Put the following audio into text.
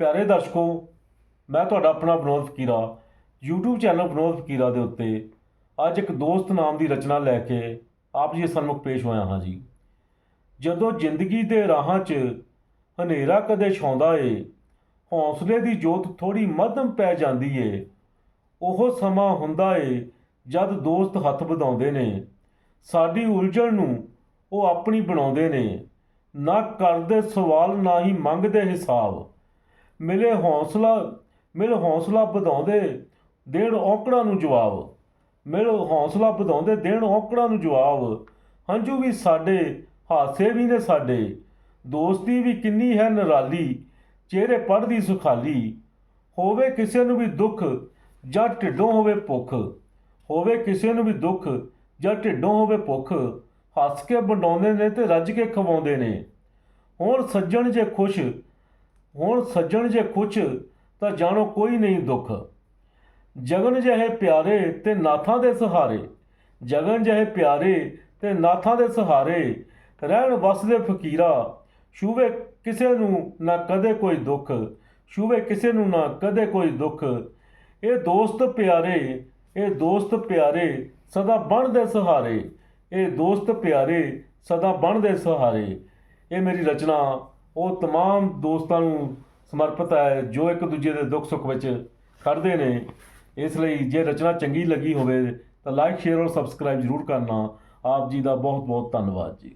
ਪਿਆਰੇ ਦਰਸ਼ਕੋ, ਮੈਂ ਤੁਹਾਡਾ ਆਪਣਾ ਵਿਨੋਦ ਫਕੀਰਾ YouTube ਚੈਨਲ ਵਿਨੋਦ ਫਕੀਰਾ ਦੇ ਉੱਤੇ ਅੱਜ ਇੱਕ ਦੋਸਤ ਨਾਮ ਦੀ ਰਚਨਾ ਲੈ ਕੇ ਆਪ ਜੀ ਦੇ ਸਨਮੁਖ ਪੇਸ਼ ਹੋਇਆ ਹਾਂ ਜੀ। ਜਦੋਂ ਜ਼ਿੰਦਗੀ ਦੇ ਰਾਹਾਂ 'ਚ ਹਨੇਰਾ ਕਦੇ ਛਾਉਂਦਾ ਏ, ਹੌਸਲੇ ਦੀ ਜੋਤ ਥੋੜੀ ਮੱਧਮ ਪੈ ਜਾਂਦੀ ਏ, ਉਹ ਸਮਾਂ ਹੁੰਦਾ ਏ ਜਦ ਦੋਸਤ ਹੱਥ ਵਧਾਉਂਦੇ ਨੇ, ਸਾਡੀ ਉਲਝਣ ਨੂੰ ਉਹ ਆਪਣੀ ਬਣਾਉਂਦੇ ਨੇ, ਨਾ ਕਰਦੇ ਸਵਾਲ, ਨਾ ਹੀ ਮੰਗਦੇ ਹਿਸਾਬ। ਮਿਲੇ ਹੌਸਲਾ, ਮਿਲ ਹੌਸਲਾ ਵਧਾਉਂਦੇ ਦੇਣ ਔਕੜਾਂ ਨੂੰ ਜਵਾਬ। ਮਿਲ ਹੌਸਲਾ ਵਧਾਉਂਦੇ ਦੇਣ ਔਕੜਾਂ ਨੂੰ ਜਵਾਬ। ਹੰਝੂ ਵੀ ਸਾਡੇ, ਹਾਸੇ ਵੀ ਨੇ ਸਾਡੇ। ਦੋਸਤੀ ਵੀ ਕਿੰਨੀ ਹੈ ਨਿਰਾਲੀ, ਚਿਹਰੇ ਪੜਦੀ ਸੁਖਾਲੀ। ਹੋਵੇ ਕਿਸੇ ਨੂੰ ਵੀ ਦੁੱਖ ਜਾਂ ਢਿੱਡੋਂ ਹੋਵੇ ਭੁੱਖ। ਹੋਵੇ ਕਿਸੇ ਨੂੰ ਵੀ ਦੁੱਖ ਜਾਂ ਢਿੱਡੋਂ ਹੋਵੇ ਭੁੱਖ। ਹੱਸ ਕੇ ਵੰਡਾਉਂਦੇ ਨੇ ਤੇ ਰੱਜ ਕੇ ਖਵਾਉਂਦੇ ਨੇ। ਹੁਣ ਸੱਜਣ ਜੇ ਖੁਸ਼ ਹੁਣ ਸੱਜਣ ਜੇ ਕੁਛ, ਤਾਂ ਜਾਣੋ ਕੋਈ ਨਹੀਂ ਦੁੱਖ। ਜਗਨ ਜਿਹੇ ਪਿਆਰੇ ਤੇ ਨਾਥਾਂ ਦੇ ਸਹਾਰੇ। ਜਗਨ ਜਿਹੇ ਪਿਆਰੇ ਤੇ ਨਾਥਾਂ ਦੇ ਸਹਾਰੇ। ਰਹਿਣ ਵਸਦੇ ਫਕੀਰਾ ਛੂਵੇ ਕਿਸੇ ਨੂੰ ਨਾ ਕਦੇ ਕੋਈ ਦੁੱਖ ਛੂਵੇ ਕਿਸੇ ਨੂੰ ਨਾ ਕਦੇ ਕੋਈ ਦੁੱਖ। ਇਹ ਦੋਸਤ ਪਿਆਰੇ, ਇਹ ਦੋਸਤ ਪਿਆਰੇ ਸਦਾ ਬਣਦੇ ਸਹਾਰੇ। ਇਹ ਦੋਸਤ ਪਿਆਰੇ ਸਦਾ ਬਣਦੇ ਸਹਾਰੇ। ਇਹ ਮੇਰੀ ਰਚਨਾ ਉਹ तमाम ਦੋਸਤਾਂ ਨੂੰ ਸਮਰਪਿਤ ਹੈ ਜੋ ਇੱਕ ਦੂਜੇ ਦੇ ਦੁੱਖ ਸੁੱਖ ਵਿੱਚ ਖੜਦੇ ਨੇ ਇਸ ਲਈ ਜੇ ਰਚਨਾ ਚੰਗੀ ਲੱਗੀ ਹੋਵੇ ਤਾਂ ਲਾਈਕ ਸ਼ੇਅਰ ਔਰ ਸਬਸਕ੍ਰਾਈਬ ਜ਼ਰੂਰ ਕਰਨਾ ਆਪ ਜੀ ਦਾ ਬਹੁਤ ਬਹੁਤ ਧੰਨਵਾਦ ਜੀ